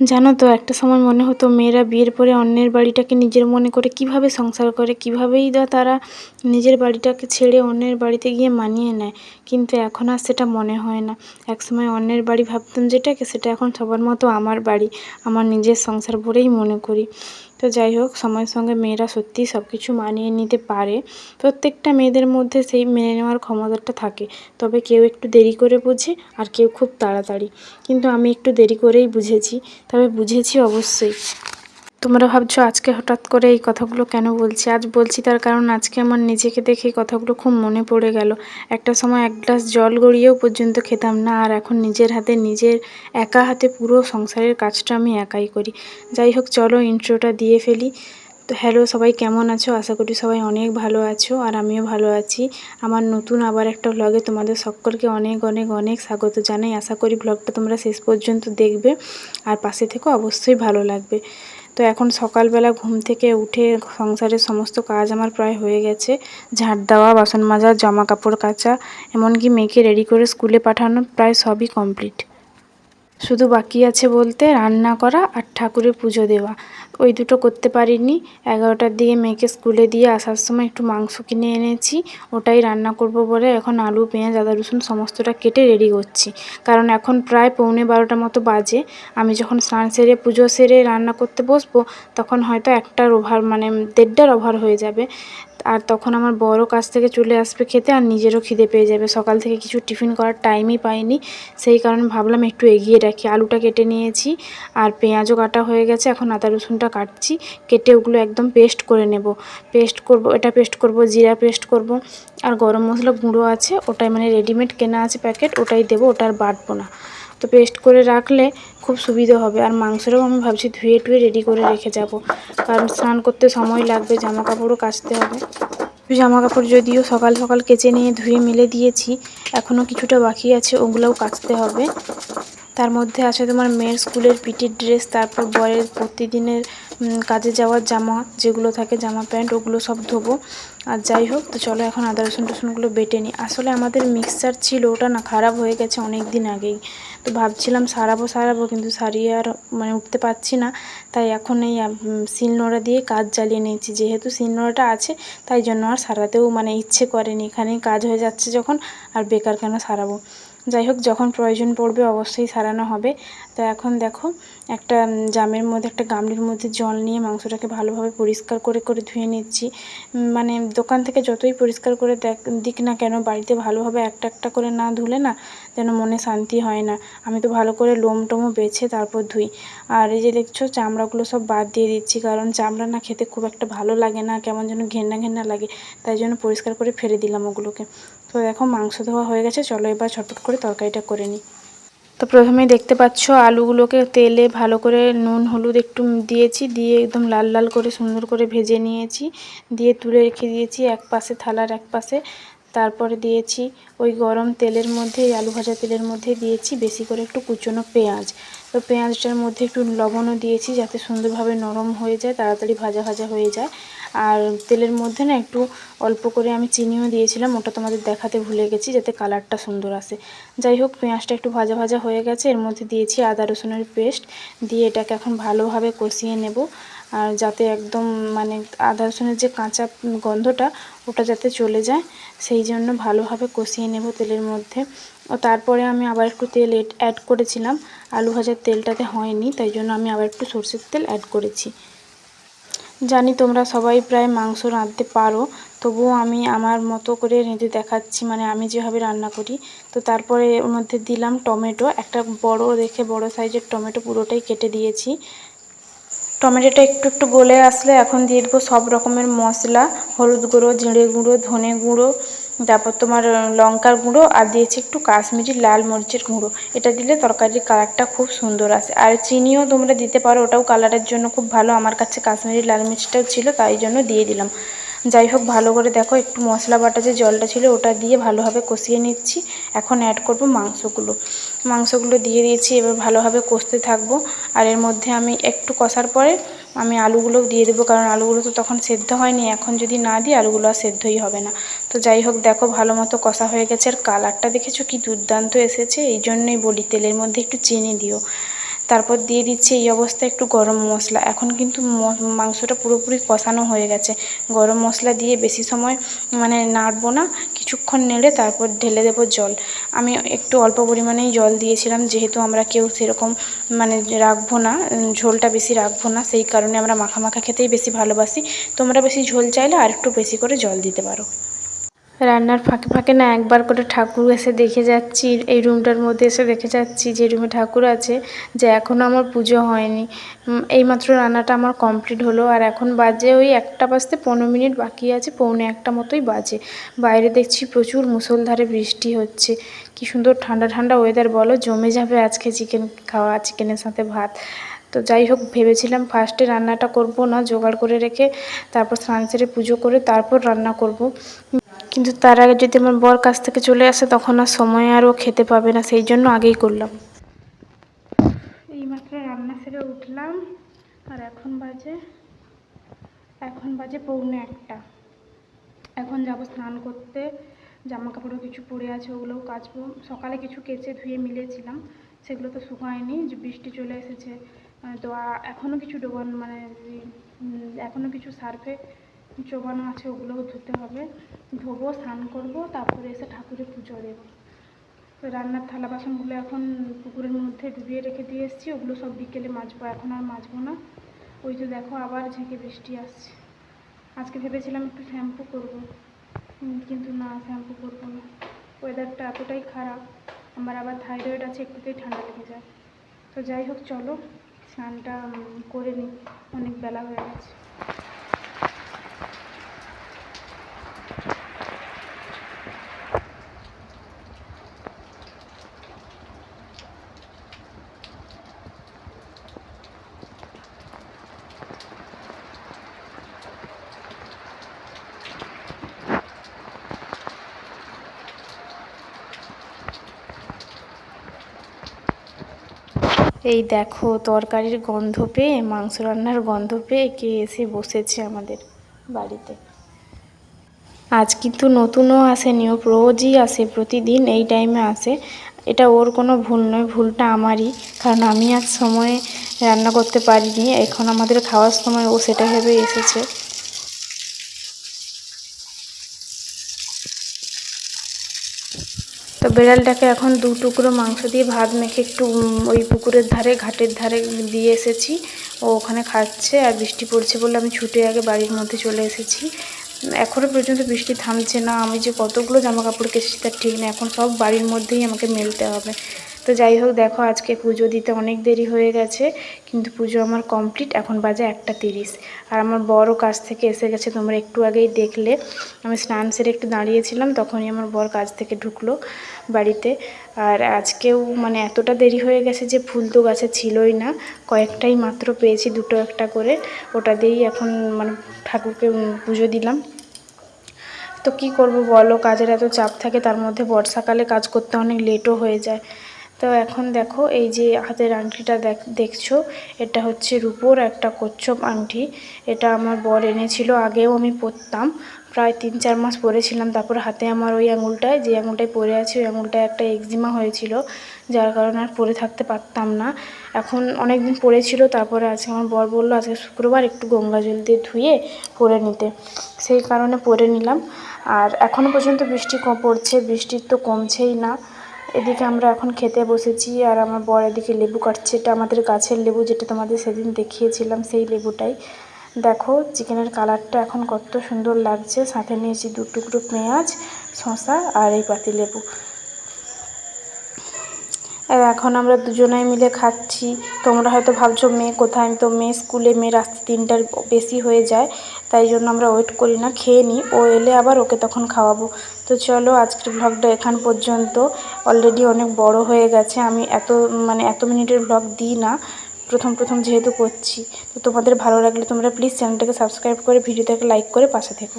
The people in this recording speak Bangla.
জানো তো, একটা সময় মনে হতো মেয়েরা বিয়ের পরে অন্যের বাড়িটাকে নিজের মনে করে কীভাবে সংসার করে, কীভাবেই দা তারা নিজের বাড়িটাকে ছেড়ে অন্যের বাড়িতে গিয়ে মানিয়ে নেয়। কিন্তু এখন আর সেটা মনে হয় না। একসময় অন্যের বাড়ি ভাবতাম যেটাকে, সেটা এখন সবার মতো আমার বাড়ি, আমার নিজের সংসার বলেই মনে করি। তো যাই হোক, সময়ের সঙ্গে মেয়েরা সত্যিই সব কিছু মানিয়ে নিতে পারে। প্রত্যেকটা মেয়েদের মধ্যে সেই মেনে নেওয়ার ক্ষমতাটা থাকে। তবে কেউ একটু দেরি করে বোঝে আর কেউ খুব তাড়াতাড়ি। কিন্তু আমি একটু দেরি করেই বুঝেছি। তবে বুঝেছি অবশ্যই। তোমরা ভাবছ আজকে হঠাৎ করে এই কথাগুলো কেন বলছি? আজ বলছি তার কারণ আজকে আমার নিজেকে দেখে কথাগুলো খুব মনে পড়ে গেল। একটা সময় এক গ্লাস জল গড়িয়েও পর্যন্ত খেতাম না, আর এখন নিজের হাতে, নিজের একা হাতে পুরো সংসারের কাজটা আমি একাই করি। যাই হোক, চলো ইন্ট্রোটা দিয়ে ফেলি। তো হ্যালো, সবাই কেমন আছো? আশা করি সবাই অনেক ভালো আছো, আর আমিও ভালো আছি। আমার নতুন আবার একটা ব্লগে তোমাদের সকলকে অনেক অনেক অনেক স্বাগত জানাই। আশা করি ব্লগটা তোমরা শেষ পর্যন্ত দেখবে, আর পাশে থেকে, অবশ্যই ভালো লাগবে। তো এখন সকালবেলা ঘুম থেকে উঠে সংসারের সমস্ত কাজ আমার প্রায় হয়ে গেছে। ঝাড় দেওয়া, বাসন মাজা জামা কাপড় কাচা, এমনকি মেয়েকে রেডি করে স্কুলে পাঠানো প্রায় সবই কমপ্লিট শুধু বাকি আছে বলতে রান্না করা আর ঠাকুরের পুজো দেওয়া। ওই দুটো করতে পারিনি। এগারোটার দিকে মেয়েকে স্কুলে দিয়ে আসার সময় একটু মাংস কিনে এনেছি। ওটাই রান্না করব বলে এখন আলু, পেঁয়াজ, আদা, রসুন সমস্তটা কেটে রেডি করছি। কারণ এখন প্রায় পৌনে বারোটা মতো বাজে। আমি যখন স্নান সেরে, পুজো সেরে রান্না করতে বসবো, তখন হয়তো একটার ওভার মানে দেড়টার ওভার হয়ে যাবে। আর তখন আমার বড় কাছ থেকে চলে আসবে খেতে আর নিজেরও খিদে পেয়ে যাবে। সকাল থেকে কিছু টিফিন করার টাইমই পাইনি। সেই কারণে ভাবলাম একটু এগিয়ে রাখি। আলুটা কেটে নিয়েছি আর পেঁয়াজও কাটা হয়ে গেছে। এখন আদা রসুনটা কাটছি। কেটে ওগুলো একদম পেস্ট করে নেব। পেস্ট করব, এটা পেস্ট করব, জিরা পেস্ট করব। আর গরম মশলা গুঁড়ো আছে। ওটাই মানে রেডিমেড কেনা আছে প্যাকেট। ওটাই দেবো। ওটা আর বাটবো না। তো পেস্ট করে রাখলে খুব সুবিধা হবে। আর মাংসটাও আমি ভাবছি ধুয়ে টুয়ে রেডি করে রেখে যাব। কারণ স্নান করতে সময় লাগবে জামা কাপড়ও কাচতে হবে। জামা কাপড় যদিও সকাল সকাল কেচে নিয়ে ধুয়ে মেলে দিয়েছি এখনও কিছুটা বাকি আছে, ওগুলোও কাচতে হবে। তার মধ্যে আছে তোমার মেয়ের স্কুলের পিটির ড্রেস তারপর বয়ের প্রতিদিনের কাজে যাওয়ার জামা যেগুলো থাকে, জামা প্যান্ট, ওগুলো সব ধোবো। আর যাই হোক, তো চলো এখন আদা, রসুন টসুনগুলো বেটে নিই। আসলে আমাদের মিক্সার ছিল, ওটা না খারাপ হয়ে গেছে অনেক দিন আগেই। তো ভাবছিলাম সারাবো সারাবো, কিন্তু সারিয়ে আর মানে উঠতে পারছি না। তাই এখন এই শিলনোড়া দিয়ে কাজ চালিয়ে নিয়েছি। যেহেতু শিলনোড়াটা আছে, তাই জন্য আর সারাতেও মানে ইচ্ছে করেনি। এখানেই কাজ হয়ে যাচ্ছে যখন, আর বেকার কেন সারাবো? যাই হোক, যখন প্রয়োজন পড়বে অবশ্যই সারানো হবে। তো এখন দেখো, একটা জামের মধ্যে, একটা গামলির মধ্যে জল নিয়ে মাংসটাকে ভালোভাবে পরিষ্কার করে করে ধুয়ে নিচ্ছি। মানে দোকান থেকে যতই পরিষ্কার করে দেখ, দিক না কেন, বাড়িতে ভালোভাবে একটা একটা করে না ধুলে না যেন মনে শান্তি হয় না। আমি তো ভালো করে লোম টোমও বেছে তারপর ধুই। আর এই যে দেখছ, চামড়াগুলো সব বাদ দিয়ে দিচ্ছি, কারণ চামড়া না খেতে খুব একটা ভালো লাগে না, কেমন যেন ঘেন্না ঘেন্না লাগে, তাই জন্য পরিষ্কার করে ফেলে দিলাম ওগুলোকে। তো দেখো, মাংস ধোয়া হয়ে গেছে, চলো এবার ছটফট করে তরকারিটা করে নিই। তো প্রথমেই দেখতে পাচ্ছ, আলুগুলোকে তেলে ভালো করে নুন, হলুদ একটু দিয়েছি, দিয়ে একদম লাল লাল করে সুন্দর করে ভেজে নিয়েছি। দিয়ে তুলে রেখে দিয়েছি এক পাশে থালার এক পাশে। তারপরে দিয়েছি ওই গরম তেলের মধ্যে আলু ভাজা তেলের মধ্যে দিয়েছি বেশি করে একটু কুচনো পেঁয়াজ। তো পেঁয়াজটার মধ্যে একটু লবণও দিয়েছি যাতে সুন্দরভাবে নরম হয়ে যায়, তাড়াতাড়ি ভাজা ভাজা হয়ে যায়। আর তেলের মধ্যে না একটু অল্প করে আমি চিনিও দিয়েছিলাম, ওটা তোমাদের দেখাতে ভুলে গেছি যাতে কালারটা সুন্দর আসে। যাই হোক, পেঁয়াজটা একটু ভাজা ভাজা হয়ে গেছে, এর মধ্যে দিয়েছি আদা রসুনের পেস্ট, দিয়ে এটাকে এখন ভালোভাবে কষিয়ে নেব। আর যাতে একদম মানে আদা রসুনের যে কাঁচা গন্ধটা, ওটা যাতে চলে যায়, সেই জন্য ভালোভাবে কষিয়ে নেব তেলের মধ্যে। ও তারপরে আমি আবার একটু তেল অ্যাড করেছিলাম। আলু ভাজার তেলটাতে হয়নি, তাই জন্য আমি আবার একটু সর্ষের তেল অ্যাড করেছি। জানি তোমরা সবাই প্রায় মাংস রাঁধতে পারো, তবুও আমি আমার মতো করে রেঁধে দেখাচ্ছি মানে আমি যেভাবে রান্না করি। তো তারপরে ওর মধ্যে দিলাম টমেটো, একটা বড় রেখে বড় সাইজের টমেটো পুরোটাই কেটে দিয়েছি। টমেটোটা একটু একটু গলে আসলে এখন দিয়ে দেবো সব রকমের মশলা, হলুদ গুঁড়ো, জিরে গুঁড়ো, ধনে গুঁড়ো, তারপর তোমার লঙ্কার গুঁড়ো আর দিয়েছি একটু কাশ্মীরি লাল মরিচের গুঁড়ো। এটা দিলে তরকারির কালারটা খুব সুন্দর আসে। আর চিনিও তোমরা দিতে পারো, ওটাও কালারের জন্য খুব ভালো। আমার কাছে কাশ্মীরি লাল মির্চটাও ছিল, তাই জন্য দিয়ে দিলাম। যাই হোক, ভালো করে দেখো, একটু মশলা বাটা যে জলটা ছিল, ওটা দিয়ে ভালোভাবে কষিয়ে নিচ্ছি। এখন অ্যাড করব মাংসগুলো। মাংসগুলো দিয়ে দিয়েছি, এবার ভালোভাবে কষতে থাকব। আর এর মধ্যে আমি একটু কষার পরে আমি আলুগুলো দিয়ে দেবো, কারণ আলুগুলো তো তখন সেদ্ধ হয়নি, এখন যদি না দিই আলুগুলো আর সেদ্ধই হবে না। তো যাই হোক, দেখো ভালো মতো কষা হয়ে গেছে, আর কালারটা দেখেছ কি দুর্দান্ত এসেছে, এই জন্যই বলি তেলের মধ্যে একটু চিনি দিও। তারপর দিয়ে দিচ্ছি এই অবস্থায় একটু গরম মশলা। এখন কিন্তু মাংসটা পুরোপুরি কষানো হয়ে গেছে। গরম মশলা দিয়ে বেশি সময় মানে নাড়বো না, কিছুক্ষণ নেড়ে তারপর ঢেলে দেবো জল। আমি একটু অল্প পরিমাণেই জল দিয়েছিলাম, যেহেতু আমরা কেউ সেরকম মানে রাখব না ঝোলটা বেশি রাখব না, সেই কারণে আমরা মাখা মাখা খেতেই বেশি ভালোবাসি। তোমরা বেশি ঝোল চাইলে আর একটু বেশি করে জল দিতে পারো। রান্নার ফাঁকে ফাঁকে না একবার করে ঠাকুর এসে দেখে যাচ্ছি, এই রুমটার মধ্যে এসে দেখে যাচ্ছি যে রুমে ঠাকুর আছে, যে এখনও আমার পুজো হয়নি। এইমাত্র রান্নাটা আমার কমপ্লিট হলো আর এখন বাজে ওই একটা বাজতে পনেরো মিনিট বাকি আছে, পৌনে একটা মতোই বাজে। বাইরে দেখছি প্রচুর মুসলধারে বৃষ্টি হচ্ছে। কি সুন্দর ঠান্ডা ঠান্ডা ওয়েদার বলো, জমে যাবে আজকে চিকেন খাওয়া চিকেনের সাথে ভাত। তো যাই হোক, ভেবেছিলাম ফার্স্টে রান্নাটা করব না, জোগাড় করে রেখে তারপর স্নান সেরে পুজো করে তারপর রান্না করব। কিন্তু তার আগে যদি আমার বর কাছ থেকে চলে আসে, তখন আর সময় আরও খেতে পাবে না। সেই জন্য আগেই করলাম। এইমাত্র রান্না সেরে উঠলাম, আর এখন বাজে এখন বাজে পৌনে একটা। এখন যাব স্নান করতে জামা কাপড়ও কিছু পরে আছে, ওগুলোও কাচবো। সকালে কিছু কেচে ধুয়ে মিলেছিলাম, সেগুলো তো শুকায়নি, যে বৃষ্টি চলে এসেছে। তো এখনও কিছু ডোবান মানে এখনও কিছু সার্ফে চোবানো আছে, ওগুলোও ধুতে হবে। ধোবো স্নান করব, তারপরে এসে ঠাকুরের পুজো দেবো। রান্নার থালা বাসনগুলো এখন পুকুরের মধ্যে ডুবিয়ে রেখে দিয়ে এসেছি, ওগুলো সব বিকেলে মাজবো, এখন আর মাজবো না। ওই তো দেখো আবার ঝেঁকে বৃষ্টি আসছে। আজকে ভেবেছিলাম একটু শ্যাম্পু করব, কিন্তু না, শ্যাম্পু করব না। ওয়েদারটা এতটাই খারাপ, আমার আবার থাইরয়েড আছে, একটুতেই ঠান্ডা লেগে যায়। তো যাই হোক, চলো, স্নানটা করে নিই, অনেক বেলা হয়ে গেছে। এই দেখো, তরকারির গন্ধ পেয়ে, মাংস রান্নার গন্ধ পেয়ে কে এসে বসেছে আমাদের বাড়িতে। আজ কিন্তু নতুনও আসেনি, ও রোজই আসে, প্রতিদিন এই টাইমে আসে। এটা ওর কোনো ভুল নয়, ভুলটা আমারই, কারণ আমি আজ সময়ে রান্না করতে পারিনি। এখন আমাদের খাওয়ার সময় ও সেটা ভেবে এসেছে। তো বিড়ালটাকে এখন দু টুকরো মাংস দিয়ে ভাত মেখে একটু ওই পুকুরের ধারে, ঘাটের ধারে দিয়ে এসেছি। ও ওখানে খাচ্ছে আর বৃষ্টি পড়ছে বলে আমি ছুটে আগে বাড়ির মধ্যে চলে এসেছি। এখনও পর্যন্ত বৃষ্টি থামছে না। আমি যে কতগুলো জামা কাপড় কেচেছি তার ঠিক না এখন সব বাড়ির মধ্যেই আমাকে মেলতে হবে। তো যাই হোক, দেখো আজকে পুজো দিতে অনেক দেরি হয়ে গেছে, কিন্তু পুজো আমার কমপ্লিট, এখন বাজে একটা তিরিশ। আর আমার বড় কাজ থেকে এসে গেছে, তোমরা একটু আগেই দেখলে। আমি স্নান সেরে একটু দাঁড়িয়েছিলাম, তখনই আমার বর কাজ থেকে ঢুকলো বাড়িতে। আর আজকেও মানে এতটা দেরি হয়ে গেছে যে ফুল তো গাছে ছিলই না, কয়েকটাই মাত্র পেয়েছি দুটো একটা করে, ওটা দিয়েই এখন মানে ঠাকুরকে পুজো দিলাম। তো কি করব বলো, কাজের এত চাপ থাকে, তার মধ্যে বর্ষাকালে কাজ করতে অনেক লেটও হয়ে যায়। তো এখন দেখো, এই যে হাতের আংটিটা দেখছ, এটা হচ্ছে রুপোর একটা কচ্ছপ আংটি। এটা আমার বর এনেছিল, আগেও আমি পরতাম। প্রায় তিন চার মাস পরেছিলাম, তারপর হাতে আমার ওই আঙুলটায়, যে আঙুলটায় পরে আছে, ওই আঙুলটায় একটা এক্সিমা হয়েছিল, যার কারণে আর পরে থাকতে পারতাম না। এখন অনেক দিন পরেছিল, তারপরে আজকে আমার বর বলল, আজকে শুক্রবার একটু গঙ্গা জল দিয়ে ধুয়ে পরে নিতে। সেই কারণে পরে নিলাম। আর এখনও পর্যন্ত বৃষ্টি পড়ছে, বৃষ্টির তো কমছেই না। এদিকে আমরা এখন খেতে বসেছি, আর আমার বর এদিকে লেবু কাটছে। এটা আমাদের গাছের লেবু যেটা তোমাদের সেদিন দেখিয়েছিলাম, সেই লেবুটাই। দেখো, চিকেনের কালারটা এখন কত সুন্দর লাগছে। সাথে নিয়েছি দু টুকরো পেঁয়াজ, শসা আর এই পাতি লেবু। এখন আমরা দুজনাই মিলে খাচ্ছি। তোমরা হয়তো ভাবছ, মেয়ে কোথায়? আমি তো মেয়ে স্কুলে মেয়ের আসতে তিনটার বেশি হয়ে যায়, তাই জন্য আমরা ওয়েট করি না, খেয়ে নিই। ও এলে আবার ওকে তখন খাওয়াবো। তো চলো, আজকের ভ্লগটা এখান পর্যন্ত। অলরেডি অনেক বড় হয়ে গেছে। আমি এত মানে এত মিনিটের ভ্লগ দিই না। প্রথম প্রথম যেহেতু করছি। তো তোমাদের ভালো লাগলে তোমরা প্লিজ চ্যানেলটাকে সাবস্ক্রাইব করে ভিডিওটাকে লাইক করে পাশে থেকো।